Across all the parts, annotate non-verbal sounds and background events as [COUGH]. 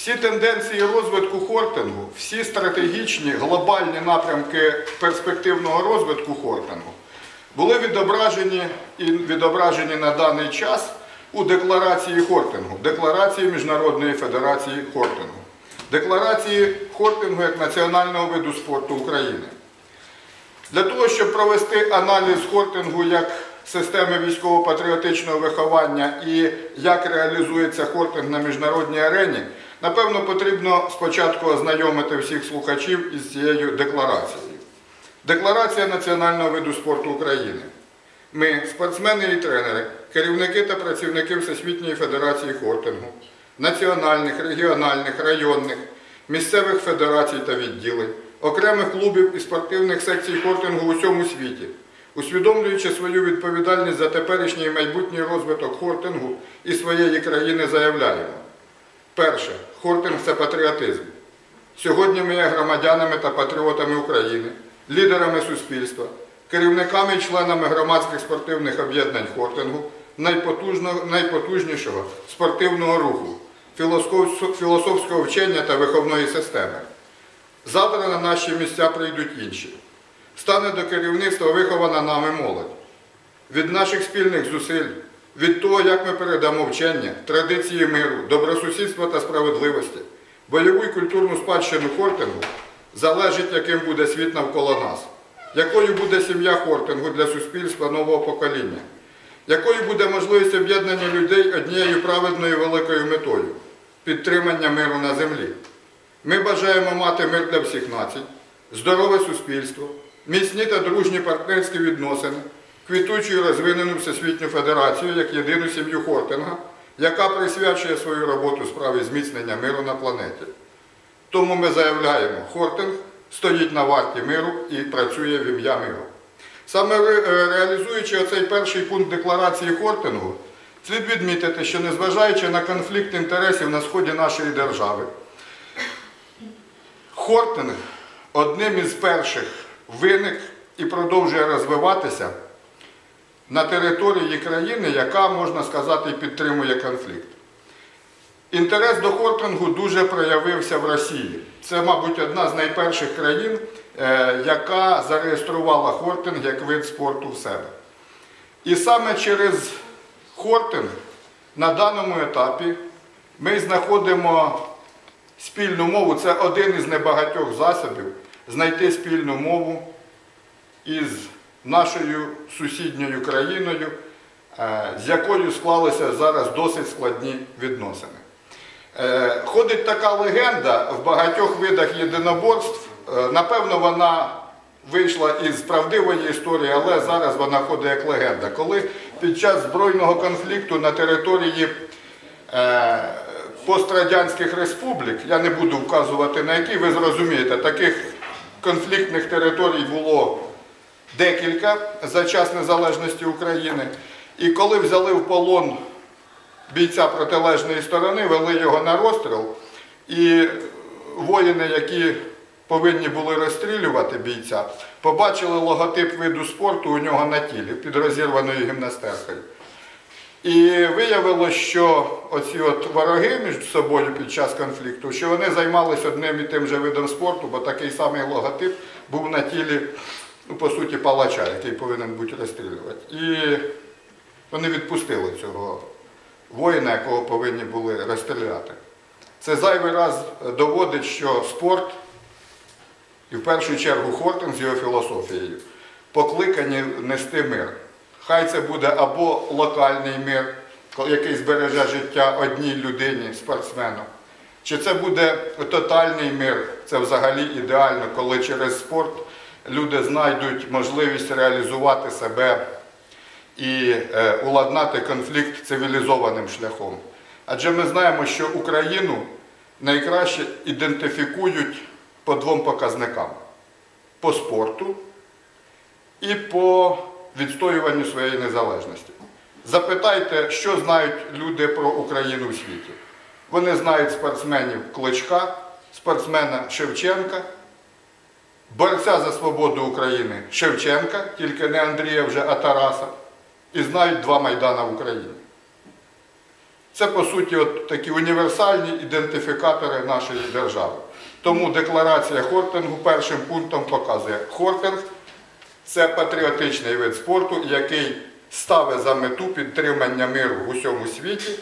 Всі тенденції розвитку хортингу, всі стратегічні глобальні напрямки перспективного розвитку хортингу були відображені і відображені на даний час у декларації хортингу, декларації Міжнародної федерації хортингу, декларації хортингу як національного виду спорту України. Для того, щоб провести аналіз хортингу як системи військово-патріотичного виховання і як реалізується хортинг на міжнародній арені, напевно, потрібно спочатку ознайомити всіх слухачів із цією декларацією. Декларація національного виду спорту України. Ми, спортсмени і тренери, керівники та працівники Всесвітньої Федерації хортингу, національних, регіональних, районних, місцевих федерацій та відділень, окремих клубів і спортивних секцій хортингу у всьому світі, усвідомлюючи свою відповідальність за теперішній і майбутній розвиток хортингу і своєї країни, заявляємо. Перше, хортинг це патріотизм. Сьогодні ми є громадянами та патріотами України, лідерами суспільства, керівниками і членами громадських спортивних об'єднань хортингу, найпотужнішого спортивного руху, філософського вчення та виховної системи. Завтра на наші місця прийдуть інші. Стане до керівництва вихована нами молодь. Від наших спільних зусиль, від того, як ми передамо вчення, традиції миру, добросусідства та справедливості, бойову і культурну спадщину хортингу, залежить, яким буде світ навколо нас, якою буде сім'я хортингу для суспільства нового покоління, якою буде можливість об'єднання людей однією праведною великою метою підтримання миру на землі. Ми бажаємо мати мир для всіх націй, здорове суспільство, міцні та дружні партнерські відносини, квітучу і розвинену Всесвітню Федерацію як єдину сім'ю Хортинга, яка присвячує свою роботу справі зміцнення миру на планеті. Тому ми заявляємо, Хортинг стоїть на варті миру і працює в ім'я миру. Саме е, реалізуючи оцей перший пункт декларації Хортингу, слід відмітити, що незважаючи на конфлікт інтересів на сході нашої держави, Хортинг одним із перших виник і продовжує розвиватися на території країни, яка, можна сказати, підтримує конфлікт. Інтерес до хортингу дуже проявився в Росії. Це, мабуть, одна з найперших країн, е, яка зареєструвала хортинг як вид спорту в себе. І саме через хортинг на даному етапі ми знаходимо спільну мову. Це один із небагатьох засобів знайти спільну мову із нашою сусідньою країною, е, з якою склалися зараз досить складні відносини. Е, Ходить така легенда в багатьох видах єдиноборств. Е, Напевно, вона вийшла із правдивої історії, але зараз вона ходить як легенда. Коли під час збройного конфлікту на території пострадянських республік, я не буду вказувати на які, ви зрозумієте, таких конфліктних територій було декілька за час незалежності України. І коли взяли в полон бійця протилежної сторони, вели його на розстріл, і воїни, які повинні були розстрілювати бійця, побачили логотип виду спорту у нього на тілі під розірваною гімнастеркою. І виявилося, що оці от вороги між собою під час конфлікту, що вони займалися одним і тим же видом спорту, бо такий самий логотип був на тілі, ну, по суті, палача, який повинен бути розстрілювати. І вони відпустили цього воїна, якого повинні були розстріляти. Це зайвий раз доводить, що спорт, і в першу чергу Хортинг з його філософією, покликані нести мир. Хай це буде або локальний мир, який збереже життя одній людині, спортсмену, чи це буде тотальний мир, це взагалі ідеально, коли через спорт люди знайдуть можливість реалізувати себе і е, уладнати конфлікт цивілізованим шляхом. Адже ми знаємо, що Україну найкраще ідентифікують по двом показникам: по спорту і по відстоюванню своєї незалежності. Запитайте, що знають люди про Україну в світі. Вони знають спортсменів Кличка, спортсмена Шевченка, борця за свободу України Шевченка, тільки не Андрія вже, а Тараса, і знають два Майдана в Україні. Це по суті от такі універсальні ідентифікатори нашої держави. Тому декларація Хортингу першим пунктом показує, Хортинг це патріотичний вид спорту, який ставить за мету підтримання миру в усьому світі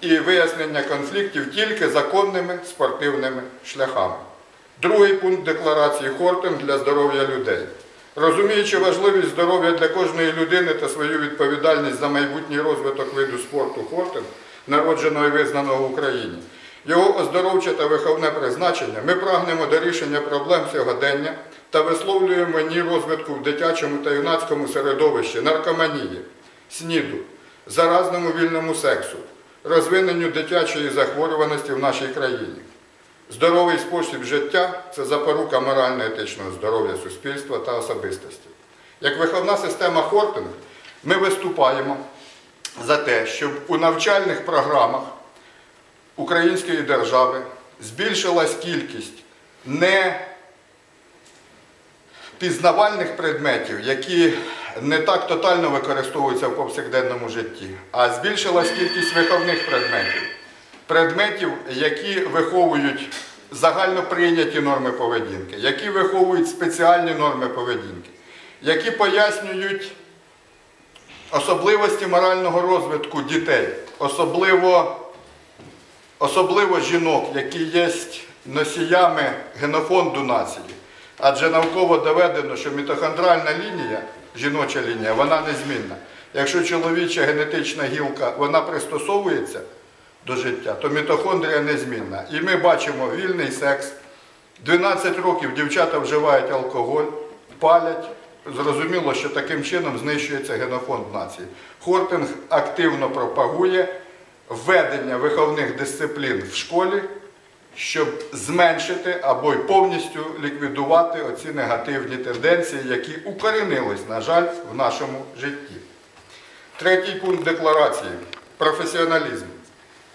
і вияснення конфліктів тільки законними спортивними шляхами. Другий пункт декларації Хортинг для здоров'я людей. Розуміючи важливість здоров'я для кожної людини та свою відповідальність за майбутній розвиток виду спорту Хортинг, народженого і визнаного в Україні, його оздоровче та виховне призначення, ми прагнемо до рішення проблем сьогодення та висловлюємо ні розвитку в дитячому та юнацькому середовищі, наркоманії, сніду, заразному вільному сексу, розвиненню дитячої захворюваності в нашій країні. Здоровий спосіб життя це запорука морально-етичного здоров'я суспільства та особистості. Як виховна система Хортинг, ми виступаємо за те, щоб у навчальних програмах української держави збільшилась кількість не пізнавальних предметів, які не так тотально використовуються в повсякденному житті, а збільшилась кількість виховних предметів предметів, які виховують загально прийняті норми поведінки, які виховують спеціальні норми поведінки, які пояснюють особливості морального розвитку дітей, особливо, особливо жінок, які є носіями генофонду нації. Адже науково доведено, що мітохондральна лінія, жіноча лінія, вона незмінна. Якщо чоловіча генетична гілка вона пристосовується до життя, то мітохондрія незмінна. І ми бачимо вільний секс. 12 років дівчата вживають алкоголь, палять. Зрозуміло, що таким чином знищується генофонд нації. Хортинг активно пропагує введення виховних дисциплін в школі, щоб зменшити або й повністю ліквідувати оці негативні тенденції, які укорінились, на жаль, в нашому житті. Третій пункт декларації професіоналізм.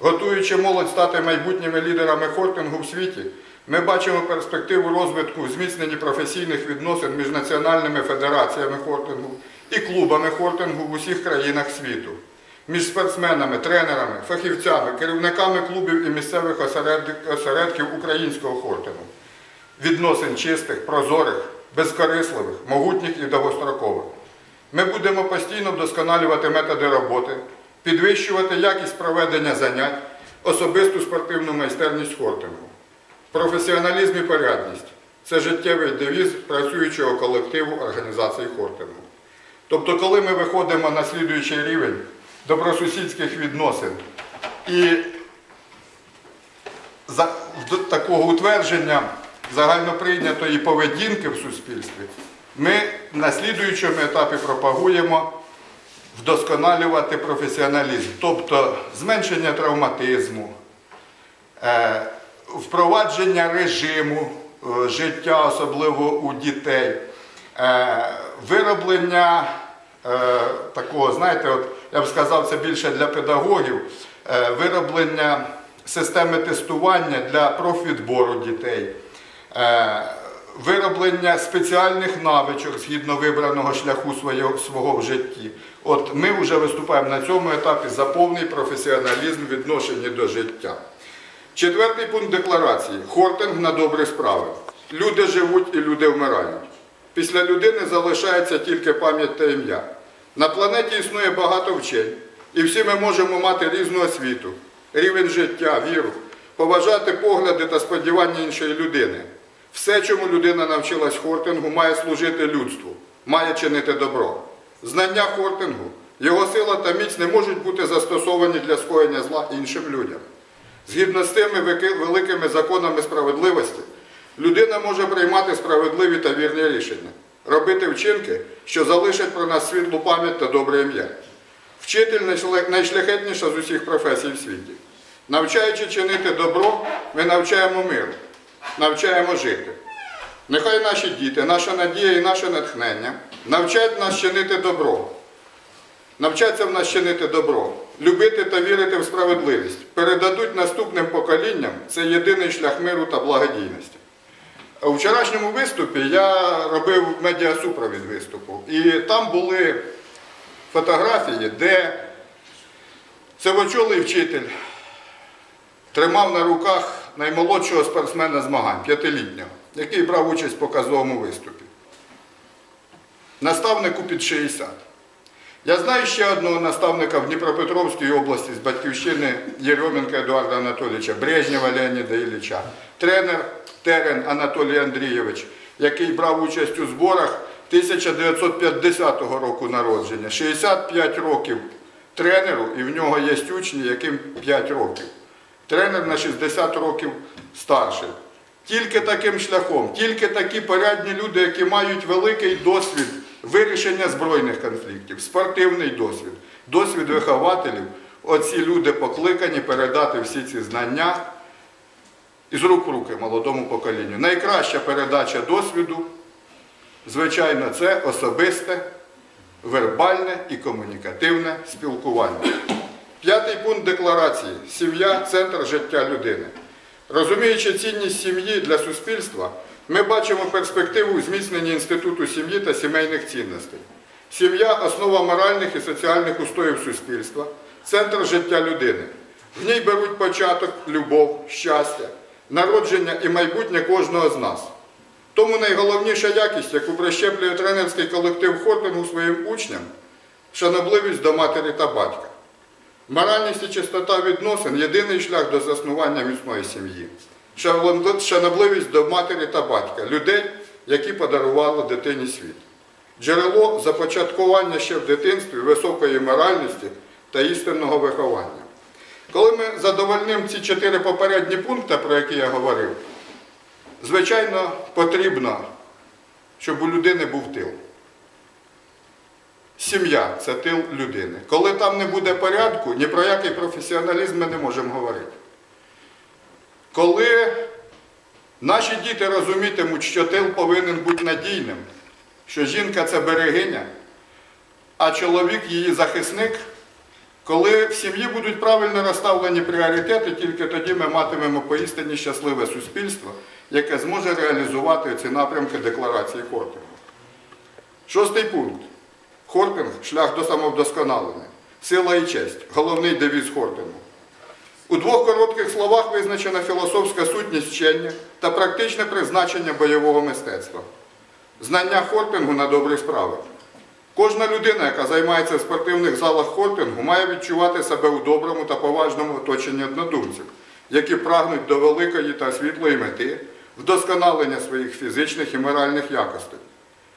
Готуючи молодь стати майбутніми лідерами хортингу в світі, ми бачимо перспективу розвитку зміцненні професійних відносин між національними федераціями хортингу і клубами хортингу в усіх країнах світу, між спортсменами, тренерами, фахівцями, керівниками клубів і місцевих осередків українського хортингу. Відносин чистих, прозорих, безкорисливих, могутніх і довгострокових. Ми будемо постійно вдосконалювати методи роботи, підвищувати якість проведення занять, особисту спортивну майстерність хортингу. Професіоналізм і порядність це життєвий девіз працюючого колективу організації хортингу. Тобто, коли ми виходимо на слідуючий рівень добросусідських відносин і такого утвердження загальноприйнятої поведінки в суспільстві, ми на слідуючому етапі пропагуємо вдосконалювати професіоналізм, тобто зменшення травматизму, е, впровадження режиму е, життя, особливо у дітей, е, вироблення такого, знаєте, от я б сказав, це більше для педагогів, вироблення системи тестування для профвідбору дітей. Вироблення спеціальних навичок згідно вибраного шляху свого в житті. От ми вже виступаємо на цьому етапі за повний професіоналізм в відношенні до життя. Четвертий пункт декларації хортинг на добрі справи. Люди живуть і люди вмирають. Після людини залишається тільки пам'ять та ім'я. На планеті існує багато вчень, і всі ми можемо мати різну освіту, рівень життя, віру, поважати погляди та сподівання іншої людини. Все, чому людина навчилась хортингу, має служити людству, має чинити добро. Знання хортингу, його сила та міць не можуть бути застосовані для скоєння зла іншим людям. Згідно з тими великими законами справедливості, людина може приймати справедливі та вірні рішення, робити вчинки, що залишать про нас світлу пам'ять та добре ім'я. Вчитель найшляхетніша з усіх професій в світі. Навчаючи чинити добро, ми навчаємо миру, навчаємо жити. Нехай наші діти, наша надія і наше натхнення навчать нас чинити добро. Навчаться в нас чинити добро, любити та вірити в справедливість, передадуть наступним поколінням це єдиний шлях миру та благодійності. У вчорашньому виступі я робив медіасупровід виступу, і там були фотографії, де Сивочолий вчитель тримав на руках наймолодшого спортсмена змагань, п'ятилітнього, який брав участь в показовому виступі. Наставнику під 60. Я знаю ще одного наставника в Дніпропетровській області з батьківщини Єрьоменка Едуарда Анатолійовича, Брежнєва Леоніда Ілліча, тренер Терен Анатолій Андрійович, який брав участь у зборах 1950 року народження, 65 років тренеру, і в нього є учні, яким 5 років. Тренер на 60 років старший. Тільки таким шляхом, тільки такі порядні люди, які мають великий досвід вирішення збройних конфліктів, спортивний досвід, досвід вихователів. Оці люди покликані передати всі ці знання із рук в руки молодому поколінню. Найкраща передача досвіду, звичайно, це особисте, вербальне і комунікативне спілкування. П'ятий пункт декларації сім'я центр життя людини. Розуміючи цінність сім'ї для суспільства, ми бачимо перспективу у зміцненні інституту сім'ї та сімейних цінностей. Сім'я основа моральних і соціальних устоїв суспільства, центр життя людини. В ній беруть початок любов, щастя, народження і майбутнє кожного з нас. Тому найголовніша якість, яку прищеплює тренерський колектив Хортингу своїм учням, шанобливість до матері та батька. Моральність і чистота відносин єдиний шлях до заснування міцної сім'ї. Шанобливість до матері та батька, людей, які подарували дитині світ. Джерело започаткування ще в дитинстві високої моральності та істинного виховання. Коли ми задовольнимо ці чотири попередні пункти, про які я говорив, звичайно, потрібно, щоб у людини був тил. Сім'я це тил людини. Коли там не буде порядку, ні про який професіоналізм ми не можемо говорити. Коли наші діти розумітимуть, що тил повинен бути надійним, що жінка це берегиня, а чоловік її захисник, коли в сім'ї будуть правильно розставлені пріоритети, тільки тоді ми матимемо поістині щасливе суспільство, яке зможе реалізувати ці напрямки декларації Хортингу. Шостий пункт. Хортинг шлях до самовдосконалення. Сила і честь головний девіз Хортингу. У двох коротких словах визначена філософська сутність вчення та практичне призначення бойового мистецтва. Знання Хортингу на добрі справи. Кожна людина, яка займається в спортивних залах Хортингу, має відчувати себе у доброму та поважному оточенні однодумців, які прагнуть до великої та світлої мети, вдосконалення своїх фізичних і моральних якостей,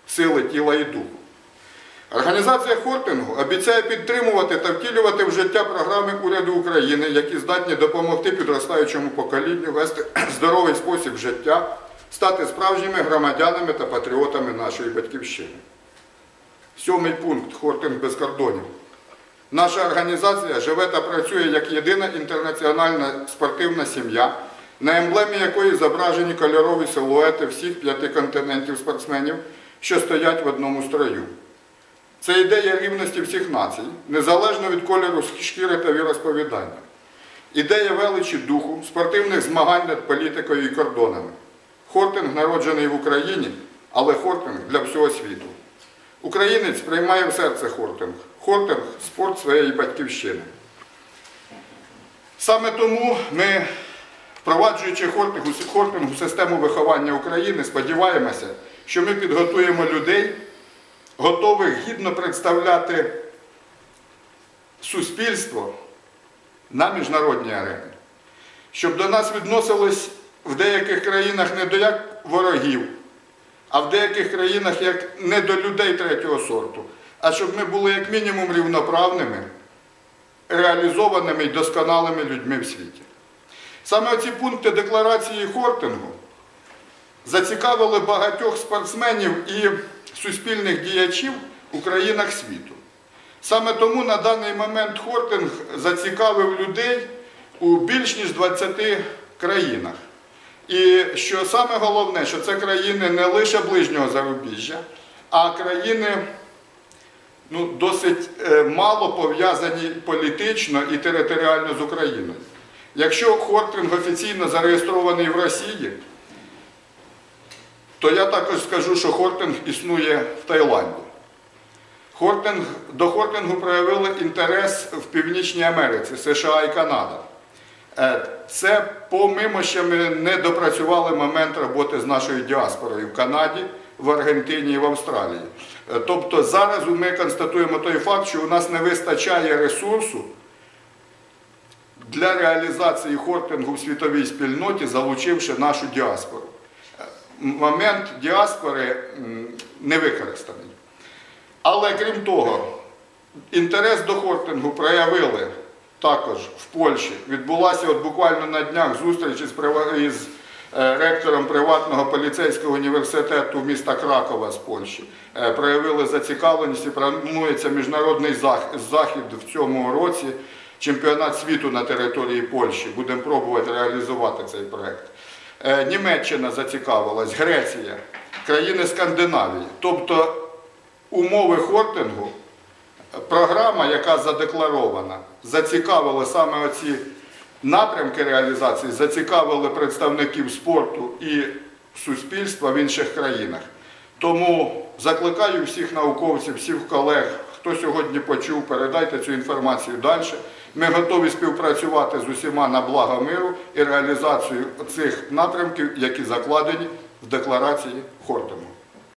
сили тіла і духу. Організація Хортингу обіцяє підтримувати та втілювати в життя програми уряду України, які здатні допомогти підростаючому поколінню вести [CLEARS THROAT] здоровий спосіб життя, стати справжніми громадянами та патріотами нашої батьківщини. Сьомий пункт Хортинг без кордонів. Наша організація живе та працює як єдина інтернаціональна спортивна сім'я, на емблемі якої зображені кольорові силуети всіх п'яти континентів спортсменів, що стоять в одному строю. Це ідея рівності всіх націй, незалежно від кольору шкіри та віросповідання. Ідея величі духу, спортивних змагань над політикою і кордонами. Хортинг народжений в Україні, але хортинг для всього світу. Українець приймає в серце хортинг. Хортинг спорт своєї батьківщини. Саме тому ми, впроваджуючи хортингу, хортингу систему виховання України, сподіваємося, що ми підготуємо людей готових гідно представляти суспільство на міжнародній арені, щоб до нас відносились в деяких країнах не до як ворогів, а в деяких країнах як не до людей третього сорту, а щоб ми були як мінімум рівноправними, реалізованими і досконалими людьми в світі. Саме ці пункти декларації Хортингу зацікавили багатьох спортсменів і суспільних діячів у країнах світу. Саме тому на даний момент Хортинг зацікавив людей у більш ніж 20 країнах. І що саме головне, що це країни не лише ближнього зарубіжжя, а країни ну, досить е, мало пов'язані політично і територіально з Україною. Якщо Хортинг офіційно зареєстрований в Росії, то я також скажу, що Хортинг існує в Таїланді. Хортинг, до хортингу проявили інтерес в Північній Америці, США і Канада. Е, Це помимо, що ми не допрацювали момент роботи з нашою діаспорою в Канаді, в Аргентині і в Австралії. Е, Тобто зараз ми констатуємо той факт, що у нас не вистачає ресурсу для реалізації хортингу в світовій спільноті, залучивши нашу діаспору. Момент діаспори не використаний. Але крім того, інтерес до хортингу проявили також в Польщі. Відбулася от буквально на днях зустріч із, е, ректором приватного поліцейського університету міста Кракова з Польщі. Е, Проявили зацікавленість і планується міжнародний зах- захід в цьому році, чемпіонат світу на території Польщі. Будемо пробувати реалізувати цей проект. Е, Німеччина зацікавилась, Греція, країни Скандинавії. Тобто умови хортингу, програма, яка задекларована, зацікавила саме оці напрямки реалізації, зацікавили представників спорту і суспільства в інших країнах. Тому закликаю всіх науковців, всіх колег, хто сьогодні почув, передайте цю інформацію далі. Ми готові співпрацювати з усіма на благо миру і реалізацію цих напрямків, які закладені в декларації Хортингу.